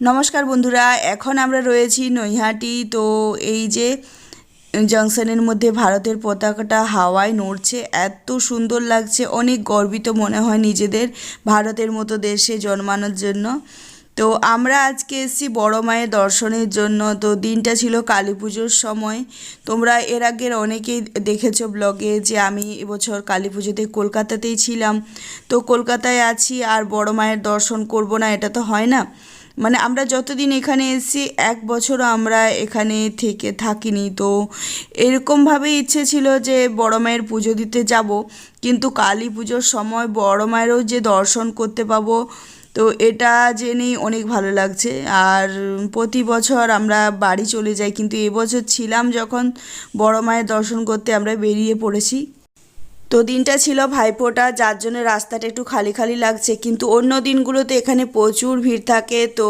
নমস্কার বন্ধুরা, এখন আমরা রয়েছি নৈহাটি। তো এই যে জংশনের মধ্যে ভারতের পতাকাটা হাওয়ায় নড়ছে, এত সুন্দর লাগছে, অনেক গর্বিত মনে হয় নিজেদের ভারতের মতো দেশে জন্মানোর জন্য। তো আমরা আজকে এসেছি বড় মায়ের দর্শনের জন্য। তো দিনটা ছিল কালী পুজোর সময়। তোমরা এর আগের অনেকেই দেখেছ ব্লগে যে আমি এবছর কালী পুজোতে কলকাতাতেই ছিলাম। তো কলকাতায় আছি আর বড় মায়ের দর্শন করব না, এটা তো হয় না। মানে আমরা যতদিন এখানে এসেছি, এক বছরও আমরা এখানে থেকে থাকিনি। তো এরকমভাবে ইচ্ছে ছিল যে বড় মায়ের পুজো দিতে যাব, কিন্তু কালী পুজোর সময় বড় মায়েরও যে দর্শন করতে পাবো, তো এটা জেনেই অনেক ভালো লাগছে। আর প্রতি বছর আমরা বাড়ি চলে যাই, কিন্তু এবছর ছিলাম যখন বড় মায়ের দর্শন করতে আমরা বেরিয়ে পড়েছি। তো দিনটা ছিল ভাইফোঁটা যার জন্য রাস্তাটা একটু খালি খালি লাগছে। কিন্তু অন্য দিনগুলোতে এখানে প্রচুর ভিড় থাকে। তো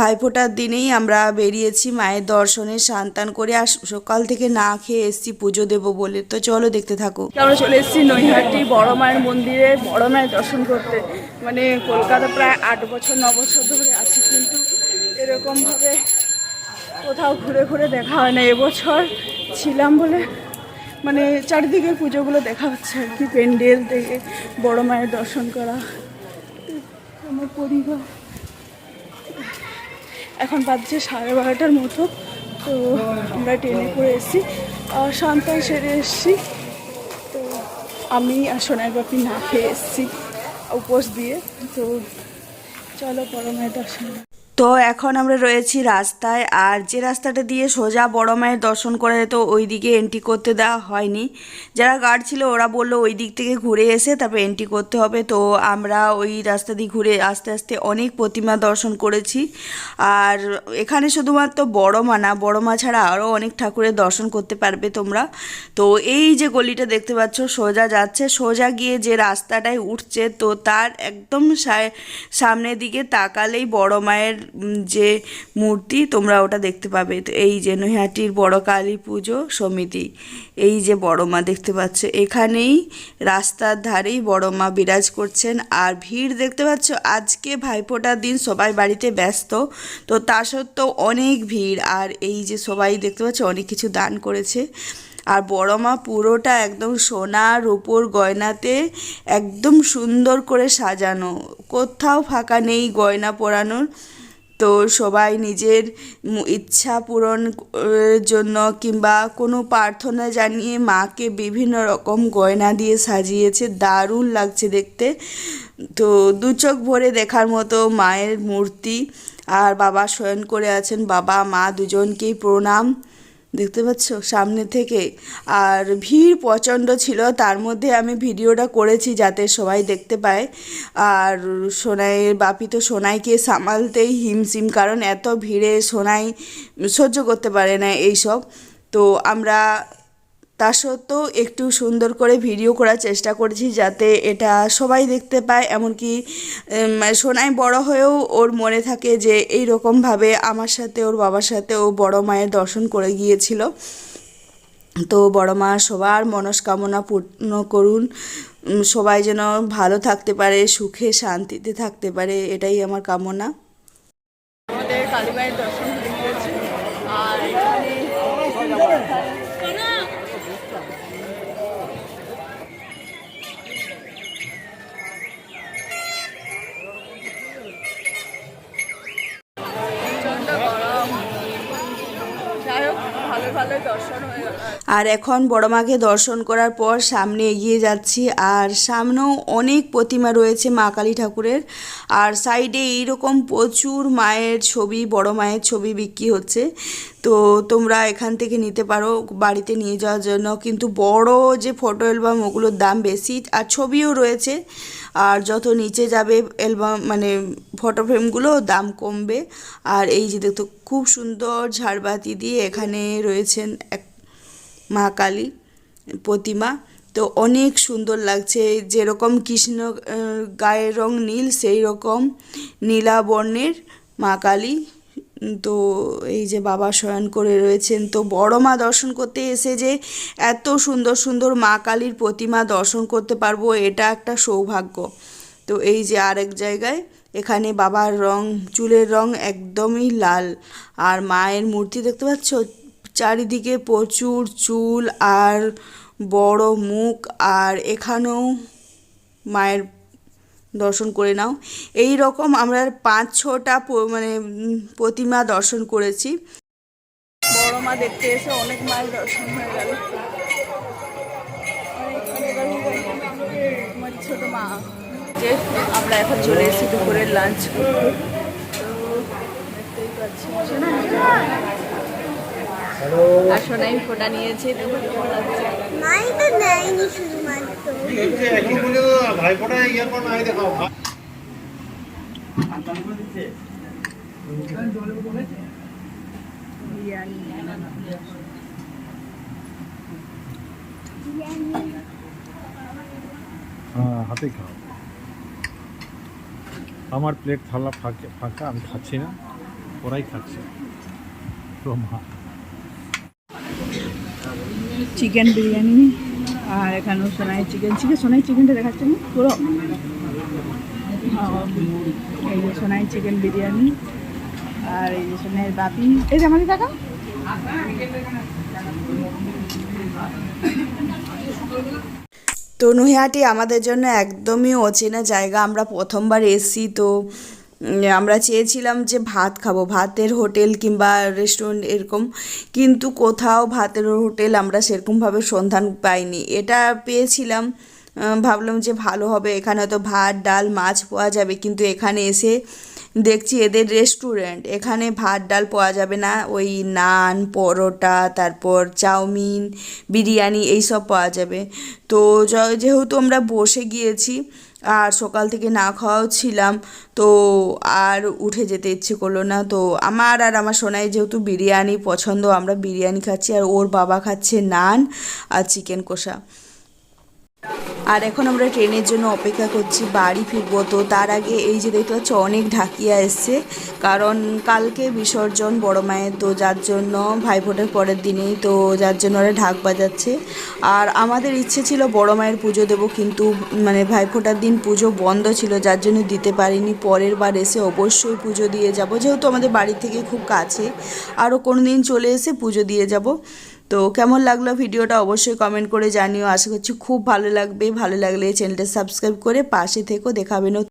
ভাইফোঁটার দিনেই আমরা বেরিয়েছি মায়ের দর্শনে সান্তান করে আর সকাল থেকে না খেয়ে এসছি পুজো দেবো বলে। তো চলো দেখতে থাকো। আমরা চলে এসেছি নৈহাটি বড় মায়ের মন্দিরে বড় মায়ের দর্শন করতে। মানে কলকাতা প্রায় আট বছর, ন বছর ধরে আছি, কিন্তু এরকমভাবে কোথাও ঘুরে ঘুরে দেখা হয় না। এবছর ছিলাম বলে মানে চারিদিকে পুজোগুলো দেখা হচ্ছে আর কি, প্যান্ডেল থেকে বড় মায়ের দর্শন করা, আমার পরিবার। এখন বাজছে সাড়ে বারোটার মতো, তো আমরা ট্রেনে করে এসেছি। সন্তান সেরে এসেছি। তো আমি আর সোনার বাপি না খেয়ে এসেছি উপোস দিয়ে। তো চলো বড় মায়ের দর্শন তো এখন আমরা রয়েছি রাস্তায়, আর যে রাস্তাটা দিয়ে সোজা বড় মায়ের দর্শন করা যেত ওই দিকে এন্ট্রি করতে দেওয়া হয়নি। যারা গার্ড ছিল ওরা বলল ওই দিক থেকে ঘুরে এসে তারপর এন্ট্রি করতে হবে। তো আমরা ওই রাস্তা দিয়ে ঘুরে আস্তে আস্তে অনেক প্রতিমা দর্শন করেছি। আর এখানে শুধুমাত্র বড় মা না, বড় মা ছাড়া আরও অনেক ঠাকুরের দর্শন করতে পারবে তোমরা। তো এই যে গলিটা দেখতে পাচ্ছ, সোজা যাচ্ছে। সোজা গিয়ে যে রাস্তাটায় উঠছে, তো তার একদম সামনের দিকে তাকালেই বড় মায়ের যে মূর্তি তোমরা ওটা দেখতে পাবে। তো এই যে নৈহাটির বড় কালী পুজো সমিতি, এই যে বড় মা দেখতে পাচ্ছ। এখানেই রাস্তার ধারেই বড় মা বিরাজ করছেন। আর ভিড় দেখতে পাচ্ছ, আজকে ভাইফোঁটার দিন, সবাই বাড়িতে ব্যস্ত। তো তা সত্ত্বেও অনেক ভিড়। আর এই যে সবাই দেখতে পাচ্ছ, অনেক কিছু দান করেছে। আর বড় মা পুরোটা একদম সোনা রূপোর গয়নাতে একদম সুন্দর করে সাজানো। কোথাও ফাঁকা নেই গয়না পরানোর। তো সবাই নিজের ইচ্ছা পূরণ জন্য কিংবা কোনো প্রার্থনা জানিয়ে মাকে বিভিন্ন রকম গয়না দিয়ে সাজিয়েছে। দারুণ লাগছে দেখতে। তো দু চোখ ভরে দেখার মতো মায়ের মূর্তি। আর বাবা শয়ন করে আছেন। বাবা, মা দুজনকেই প্রণাম। দেখতে পাচ্ছ? সামনে থেকে। আর ভিড় প্রচণ্ড ছিল, তার মধ্যে আমি ভিডিওটা করেছি যাতে সবাই দেখতে পায়। আর সোনাইয়ের বাপি তো সোনাইকে সামালতেই হিমসিম কারণ এত ভিড়ে সোনাই সহ্য করতে পারে না এইসব। তো আমরা তা সত্ত্বেও একটু সুন্দর করে ভিডিও করার চেষ্টা করেছি যাতে এটা সবাই দেখতে পায়। এমনকি সোনাই বড় হয়েও ওর মনে থাকে যে এই রকমভাবে আমার সাথে, ওর বাবার সাথে ও বড় মায়ের দর্শন করে গিয়েছিল। তো বড় মা সবার মনস্কামনা পূর্ণ করুন। সবাই যেন ভালো থাকতে পারে, সুখে, শান্তিতে থাকতে পারে, এটাই আমার কামনা। আমাদের কালীমায়ের দর্শন হয়ে গিয়েছে আর এখানে প্রচণ্ড গরম যাই হোক ভালো ভালো দর্শন হয়ে গেল আর এখন বড় মাকে দর্শন করার পর সামনে এগিয়ে যাচ্ছি, আর সামনেও অনেক প্রতিমা রয়েছে মা কালী ঠাকুরের। আর সাইডে এইরকম প্রচুর মায়ের ছবি, বড় মায়ের ছবি বিক্রি হচ্ছে। তো তোমরা এখান থেকে নিতে পারো বাড়িতে নিয়ে যাওয়ার জন্য। কিন্তু বড় যে ফটো অ্যালবাম ওগুলোর দাম বেশি আর ছবিও রয়েছে। আর যত নিচে যাবে অ্যালবাম মানে ফটো ফ্রেমগুলো দাম কমবে। আর এই যে দেখতো খুব সুন্দর ঝাড়বাতি দিয়ে এখানে রয়েছেন এক মা কালী প্রতিমা। তো অনেক সুন্দর লাগছে। যেরকম কৃষ্ণ গায়ের রং নীল, সেই রকম নীলা বর্ণের মা কালী তো এই যে বাবা শয়ন করে রয়েছেন, তো বড় মা দর্শন করতে এসে যে এত সুন্দর সুন্দর মা কালীর প্রতিমা দর্শন করতে পারব, এটা একটা সৌভাগ্য। তো এই যে আরেক জায়গায়, এখানে বাবার রং, চুলের রং একদমই লাল। আর মায়ের মূর্তি দেখতে পাচ্ছ? চারিদিকে প্রচুর চুল আর বড় মুখ, আর এখানেও মায়ের দর্শন করে নাও। এই রকম আমরা পাঁচ, ছটা মানে প্রতিমা দর্শন করেছি। বড় মা দেখতে এসে অনেক মায়ের দর্শন হয়ে গেল। আর এখানে এবার আমার ছোট মা। যে আমরা এখন চলে এসেছি দুপুরের লাঞ্চ করতে। আর সোনাই ফোটা নিয়েছে। দেখো হ্যাঁ হাতে খাও। আমার প্লেট থালা ফাঁকা ফাঁকা, আমি খাচ্ছি না, ওরাই খাচ্ছে। তো মা চিকেন বিরিয়ানি আর এখানেও সোনাই চিকেন। চিকেন সোনাই চিকেনটা দেখাচ্ছে না পুরো। এই যে সোনাই চিকেন বিরিয়ানি আর এই যে সোনাইয়ের বাপি। এই যে আমাদের টাকা তো নৈহাটি আমাদের জন্য একদমই অচেনা জায়গা। আমরা প্রথমবার এসছি, তো আমরা চেয়েছিলাম যে ভাত খাব, ভাতের হোটেল কিংবা রেস্টুরেন্ট এরকম, কিন্তু কোথাও ভাতের হোটেল আমরা সেরকমভাবে সন্ধান পাইনি। এটা পেয়েছিলাম ভাবলাম যে ভালো হবে, এখানে হয়তো ভাত, ডাল, মাছ পাওয়া যাবে, কিন্তু এখানে এসে দেখছি এদের রেস্টুরেন্ট এখানে ভাত, ডাল পাওয়া যাবে না। ওই নান, পরোটা, তারপর চাউমিন, বিরিয়ানি, এইসব পাওয়া যাবে। তো যেহেতু আমরা বসে গিয়েছি আর সকাল থেকে না খাওয়াও ছিলাম, তো আর উঠে যেতে ইচ্ছে করল না। তো আমার আর আমার সোনাই যেহেতু বিরিয়ানি পছন্দ, আমরা বিরিয়ানি খাচ্ছি আর ওর বাবা খাচ্ছে নান আর চিকেন কষা। আর এখন আমরা ট্রেনের জন্য অপেক্ষা করছি, বাড়ি ফিরবো। তো তার আগে এই যে দেখতে পাচ্ছ, অনেক ঢাকিয়া এসছে। কারণ কালকে বিসর্জন বড় মায়ের, তো যার জন্য ভাইফোঁটার পরের দিনেই, তো যার জন্য ওরা ঢাক বাজাচ্ছে। আর আমাদের ইচ্ছে ছিল বড় মায়ের পুজো দেবো, কিন্তু মানে ভাইফোঁটার দিন পুজো বন্ধ ছিল, যার জন্য দিতে পারিনি। পরের বার এসে অবশ্যই পুজো দিয়ে যাব। যেহেতু আমাদের বাড়ি থেকে খুব কাছে, আরও কোনো দিন চলে এসে পুজো দিয়ে যাব। তো কেমন লাগল ভিডিওটা অবশ্যই কমেন্ট করে জানিও। আশা করছি খুব ভালো লাগবে। ভালো লাগলে চ্যানেলটা সাবস্ক্রাইব করে পাশে থেকেও দেখাবেন